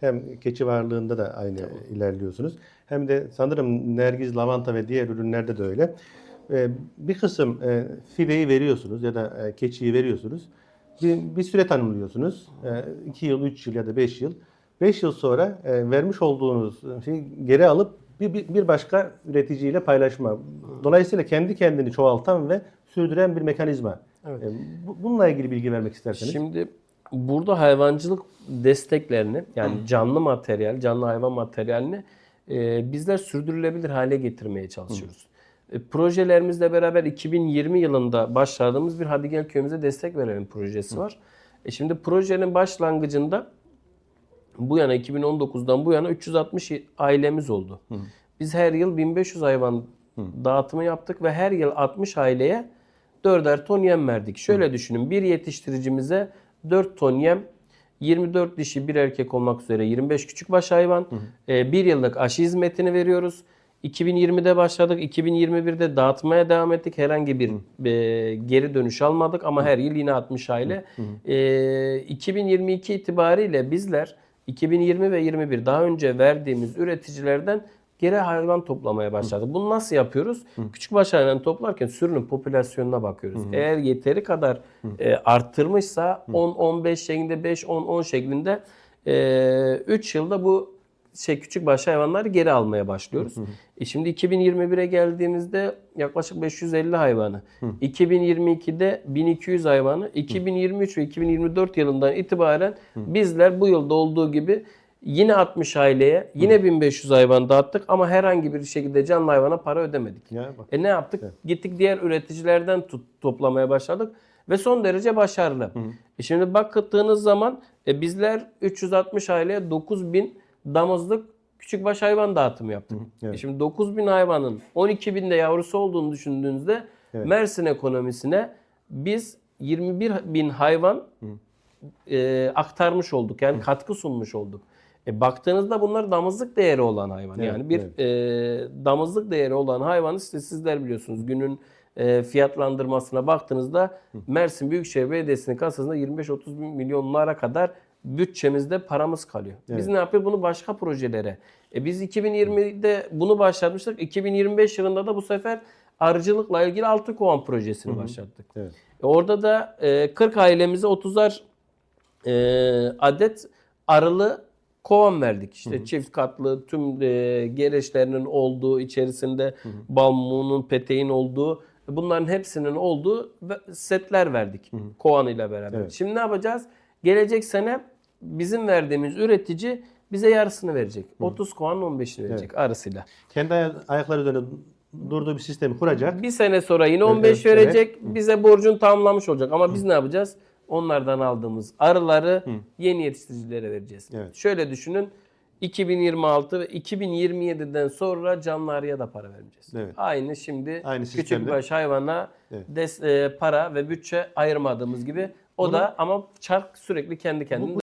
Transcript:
Hem keçi varlığında da aynı ilerliyorsunuz. Hem de sanırım nergiz, lavanta ve diğer ürünlerde de öyle. Ee, Bir kısım e, fideyi veriyorsunuz ya da e, keçiyi veriyorsunuz. Bir, bir süre tanımlıyorsunuz. 2 yıl, 3 yıl ya da 5 yıl. 5 yıl sonra e, vermiş olduğunuz şeyi geri alıp bir, bir, başka üreticiyle paylaşma. Dolayısıyla kendi kendini çoğaltan ve sürdüren bir mekanizma. Evet. E, bu- Bununla ilgili bilgi vermek isterseniz. Şimdi burada hayvancılık desteklerini yani canlı materyal, canlı hayvan materyalini e, bizler sürdürülebilir hale getirmeye çalışıyoruz. E, projelerimizle beraber 2020 yılında başladığımız bir Hadi Gel Köyümüze Destek Verelim projesi var. E, şimdi projenin başlangıcında bu yana 2019'dan bu yana 360 ailemiz oldu. Biz her yıl 1500 hayvan dağıtımı yaptık ve her yıl 60 aileye 4'er ton yem verdik. Şöyle düşünün bir yetiştiricimize 4 ton yem 24 dişi bir erkek olmak üzere 25 küçükbaş hayvan. e, bir yıllık aşı hizmetini veriyoruz. 2020'de başladık. 2021'de dağıtmaya devam ettik. Herhangi bir e, geri dönüş almadık ama her yıl yine 60 aile. E, 2022 itibariyle bizler 2020 ve 21 daha önce verdiğimiz üreticilerden geri hayvan toplamaya başladık. Bunu nasıl yapıyoruz? Küçükbaş hayvan toplarken sürünün popülasyonuna bakıyoruz. Eğer yeteri kadar e, arttırmışsa 10-15 şeklinde 5-10-10 şeklinde 3 yılda bu şey küçük baş hayvanları geri almaya başlıyoruz. E şimdi 2021'e geldiğimizde yaklaşık 550 hayvanı, 2022'de 1200 hayvanı, 2023 ve 2024 yılından itibaren bizler bu yılda olduğu gibi yine 60 aileye, yine 1500 hayvan dağıttık ama herhangi bir şekilde canlı hayvana para ödemedik. Ya bak. E ne yaptık? Gittik diğer üreticilerden tut, toplamaya başladık ve son derece başarılı. E şimdi baktığınız zaman e, bizler 360 aileye 9000 damızlık küçükbaş hayvan dağıtımı yaptık. evet. E şimdi 9000 hayvanın 12.000 de yavrusu olduğunu düşündüğünüzde Evet. Mersin ekonomisine biz 21 bin hayvan e, aktarmış olduk. Yani katkı sunmuş olduk. E, baktığınızda bunlar damızlık değeri olan hayvan. Evet, yani bir evet. e, damızlık değeri olan hayvan işte sizler biliyorsunuz günün e, fiyatlandırmasına baktığınızda Mersin Büyükşehir Belediyesi'nin kasasında 25-30 milyonlara kadar bütçemizde paramız kalıyor. Biz Evet. ne yapıyoruz? Bunu başka projelere. E biz 2020'de bunu başlatmıştık. 2025 yılında da bu sefer arıcılıkla ilgili altı kovan projesini başlattık. Evet. E Orada da e, 40 ailemize 30'ar e, adet arılı kovan verdik. İşte çift katlı tüm e, gereçlerinin olduğu içerisinde bal mumunun peteğin olduğu bunların hepsinin olduğu setler verdik kovan ile beraber. Evet. Şimdi ne yapacağız? Gelecek sene bizim verdiğimiz üretici bize yarısını verecek. 30 kovan 15'ini verecek arısıyla. Kendi aya- ayakları üzerinde durduğu bir sistemi kuracak. Bir sene sonra yine 15 evet, verecek. Bize borcunu tamamlamış olacak. Ama biz ne yapacağız? Onlardan aldığımız arıları yeni yetiştiricilere vereceğiz. Evet. Şöyle düşünün. 2026 ve 2027'den sonra canlı arıya da para vermeyeceğiz. Evet. Aynı şimdi Aynı küçük baş hayvana Evet. des- e, para ve bütçe ayırmadığımız gibi o da ama çark sürekli kendi kendine